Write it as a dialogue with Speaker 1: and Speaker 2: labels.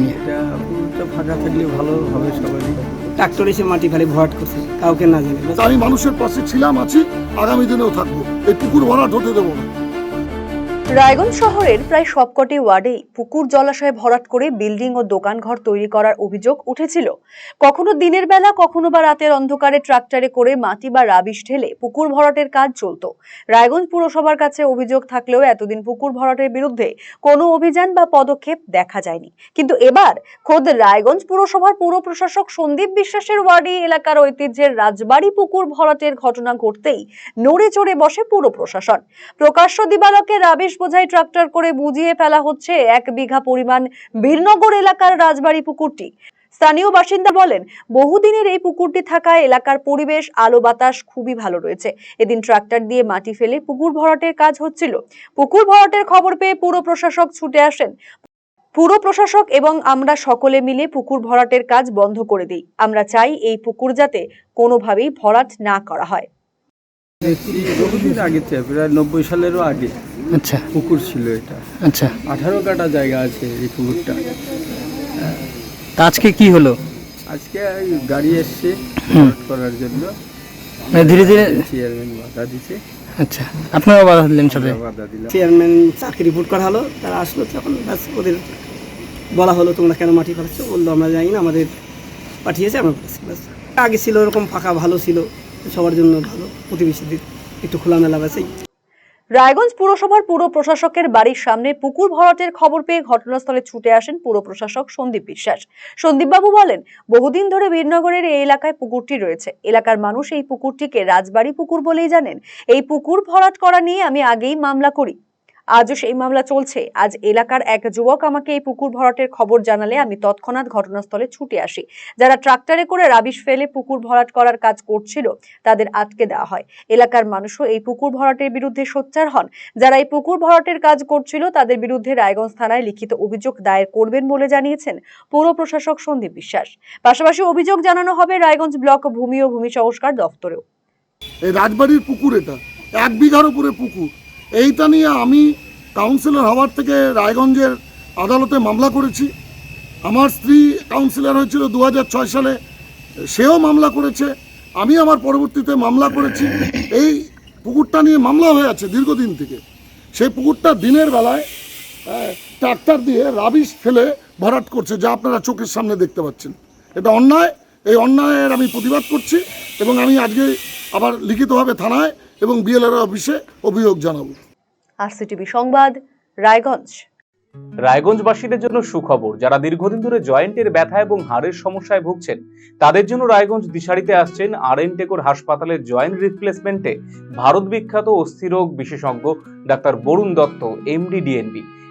Speaker 1: নিয়ে।
Speaker 2: এটা ফাঁকা থাকলে ভালো হবে সবারই।
Speaker 3: ট্রাক্টর এসে মাটি ভরাট করছে কাউকে না জানে।
Speaker 4: আমি মানুষের পাশে ছিলাম আছি আগামী দিনেও থাকব। এই পুকুর ভরাট হতে দেবো না।
Speaker 5: রায়গঞ্জ শহরের প্রায় সবকটি ওয়ার্ডেই পুকুর জলাশয়ে ভরাট করে বিল্ডিং ও দোকানঘর তৈরি করার অভিযোগ উঠেছিল। কখনো দিনের বেলা, কখনো বা রাতের অন্ধকারে ট্রাক্টরে করে মাটি বা রাবিশ ঢেলে পুকুর ভরাটের কাজ চলতো। রায়গঞ্জ পুরসভার কাছে অভিযোগ থাকলেও এতদিন পুকুর ভরাটের বিরুদ্ধে কোনো অভিযান বা পদক্ষেপ দেখা যায়নি। কিন্তু এবার খোদ রায়গঞ্জ পুরসভার পুর প্রশাসক সন্দীপ বিশ্বাসের ওয়ার্ডে এলাকার ঐতিহ্যের রাজবাড়ি পুকুর ভরাটের ঘটনা ঘটতেই নড়ে চড়ে বসে পুর প্রশাসন। প্রকাশ্য দিবালকে রাবিশ বোঝাই ট্রাক্টর করে বুঝিয়ে ফেলা হচ্ছে এক বিঘা পরিমাণ বীরনগর এলাকার রাজবাড়ি পুকুরটি। স্থানীয় বাসিন্দা বলেন, বহুদিনের এই পুকুরটি থাকায় এলাকার পরিবেশ, আলো বাতাস খুবই ভালো রয়েছে। এদিন ট্রাক্টর দিয়ে মাটি ফেলে পুকুর ভরাটের কাজ হচ্ছিল। পুকুর ভরাটের খবর পেয়ে পুর প্রশাসক ছুটে আসেন। পুর প্রশাসক এবং আমরা সকলে মিলে পুকুর ভরাটের কাজ বন্ধ করে দিই। আমরা চাই এই পুকুর যাতে কোনোভাবেই ভরাট না করা হয়।
Speaker 2: আগে প্রায় নব্বই সালেরও আগে।
Speaker 1: আচ্ছা।
Speaker 2: পুকুর ছিল এটা।
Speaker 1: আচ্ছা।
Speaker 2: আঠারো কাটা জায়গা আছে এই পুকুরটা।
Speaker 1: তা আজকে কি হলো?
Speaker 2: আজকে গাড়ি এসছে করার জন্য।
Speaker 1: মানে ধীরে ধীরে
Speaker 2: চেয়ারম্যান বাধা দিছে।
Speaker 1: আচ্ছা। আপনারাও বাধা দিলেন
Speaker 2: বাধা দিলাম।
Speaker 3: চেয়ারম্যান চাকরি রিপোর্ট করা হলো তারা আসলো তখন ব্যাস ওদের বলা হলো তোমরা কেন মাটি ফেলাচ্ছ বলল আমরা জানি না আমাদের পাঠিয়েছে আমরা ব্যাস। আগে ছিল ওরকম ফাঁকা ভালো ছিল সবার জন্য ভালো প্রতিবেশীদের একটু খোলামেলা ব্যাস এই
Speaker 5: রায়গঞ্জ পুরসভার পুর প্রশাসকের বাড়ির সামনে পুকুর ভরাটের খবর পেয়ে ঘটনাস্থলে ছুটে আসেন পুর প্রশাসক সন্দীপ বিশ্বাস। সন্দীপবাবু বলেন, বহুদিন ধরে বীরনগরের এই এলাকায় পুকুরটি রয়েছে। এলাকার মানুষ এই পুকুরটিকে রাজবাড়ি পুকুর বলেই জানেন। এই পুকুর ভরাট করা নিয়ে আমি আগেই মামলা করি। আজও সেই মামলা চলছে। আজ এলাকার এক যুবক আমাকে এই পুকুর ভরাটের খবর জানালে আমি তৎক্ষণাৎ ঘটনাস্থলে ছুটে আসি। যারা ট্রাক্টরে করে রাবিশ ফেলে পুকুর ভরাট করার কাজ করছিল, তাদের আটকে দেওয়া হয়। এলাকার মানুষও এই পুকুর ভরাটের বিরুদ্ধে সোচ্চার হন। যারা এই পুকুর ভরাটের কাজ করছিল, তাদের বিরুদ্ধে রায়গঞ্জ থানায় লিখিত অভিযোগ দায়ের করবেন বলে জানিয়েছেন পৌর প্রশাসক সন্দীপ বিশ্বাস। পাশাপাশি অভিযোগ জানানো হবে রায়গঞ্জ ব্লক ভূমি ও ভূমি সংস্কার দপ্তরেও
Speaker 4: এই রাজবাড়ির পুকুর এটা। এক বিঘার উপরে পুকুর। এইটা নিয়ে আমি কাউন্সিলর হওয়ার থেকে রায়গঞ্জের আদালতে মামলা করেছি। আমার স্ত্রী কাউন্সিলর হয়েছিল দু হাজার ছয় সালে, সেও মামলা করেছে। আমি আমার পরবর্তীতে মামলা করেছি। এই পুকুরটা নিয়ে মামলা হয়ে আছে দীর্ঘদিন থেকে। সেই পুকুরটা দিনের বেলায় ট্রাক্টর দিয়ে রাবিশ ফেলে ভরাট করছে, যা আপনারা চোখের সামনে দেখতে পাচ্ছেন। এটা অন্যায়। এই অন্যায়ের আমি প্রতিবাদ করছি এবং আমি আজকে আবার লিখিতভাবে থানায় এবং বিএলআর অফিসে অভিযোগ জানাব।
Speaker 5: আরসিটিভি সংবাদ রায়গঞ্জ।
Speaker 6: রায়গঞ্জবাসীদের জন্য সুখবর যারা দীর্ঘদিন ধরে জয়েন্টের ব্যথা এবং হাড়ের সমস্যায় ভুগছেন তাদের জন্য রায়গঞ্জ দিশারিতে আসছেন আর এন টেকোর হাসপাতালের জয়েন্ট রিপ্লেসমেন্টে ভারত বিখ্যাত অস্থিরোগ বিশেষজ্ঞ doctor Barun Dutta MD DNB.